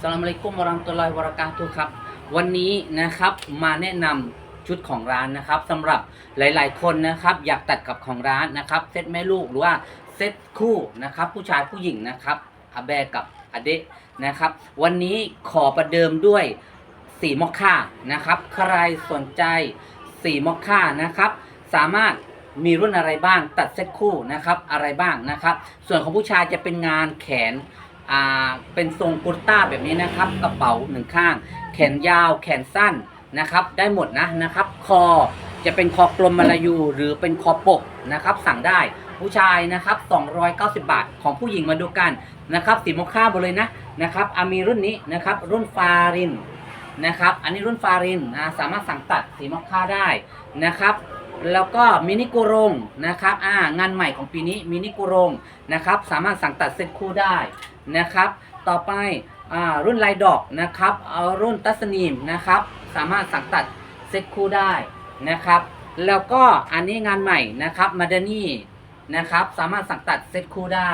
สลามอะลัยกุมวะราะห์มตุลลอฮิวะรากาตุฮ์ครับ วันนี้นะครับมาแนะนำชุดของร้านนะครับสำหรับหลาย ๆ คนนะครับ อยากตัดกับของร้านนะครับเซตแม่ลูกหรือว่าเซตคู่นะครับ ผู้ชายผู้หญิงนะครับอาแบกับอเดะนะครับ วันนี้ขอประเดิมด้วยสีมอคค่านะครับ ใครสนใจสีมอคค่านะครับ สามารถมีรุ่นอะไรบ้างตัดเซตคู่นะครับอะไรบ้างนะครับ ส่วนของผู้ชายจะเป็นงานแขน เป็นทรงกุร์ต้าแบบนี้นะครับ กระเป๋าหนึ่งข้าง แขนยาวแขนสั้นนะครับ ได้หมดนะนะครับ คอจะเป็นคอกลมมาลายู หรือเป็นคอปกนะครับ สั่งได้ผู้ชายนะครับ 290 บาท ของผู้หญิงมาดูกันนะครับสีมอคค่าหมดเลยนะนะครับอามีรุ่นนี้นะครับ รุ่นฟารินนะครับ อันนี้รุ่นฟารินนะสามารถสั่งตัดสีมอคค่าได้นะครับแล้วก็มินิกุรงนะครับอ่างานใหม่ของปีนี้มินิกุรงนะครับ สามารถสั่งตัดเซ็ตคู่ได้ นะครับ ต่อไปอรุ่นลายดอกนะครับเอารุ่นตัสนีมนะครับ สามารถสั่งตัดเซ็ตคู่ได้นะครับ แล้วก็อันนี้งานใหม่นะครับมาดานี่นะครับ สามารถสั่งตัดเซ็ตคู่ได้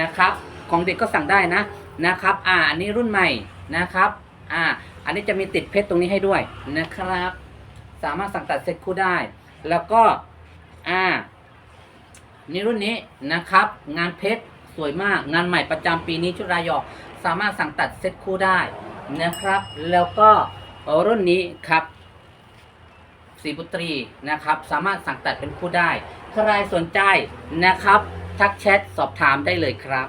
นะครับ ของเด็กก็สั่งได้นะนะครับ อ่าอันนี้รุ่นใหม่นะครับ อ่า อันนี้จะมีติดเพชรตรงนี้ให้ด้วยนะครับ สามารถสั่งตัดเซ็ตคู่ได้ แล้วก็อ่านี่รุ่นนี้นะครับ งานเพชร สวยมาก งานใหม่ประจำปีนี้ชุดรายอสามารถสั่งตัดเซ็ตคู่ได้นะครับ แล้วก็รุ่นนี้ครับสีบุตรีนะครับ สามารถสั่งตัดเป็นคู่ได้ ใครสนใจนะครับ ทักแชทสอบถามได้เลยครับ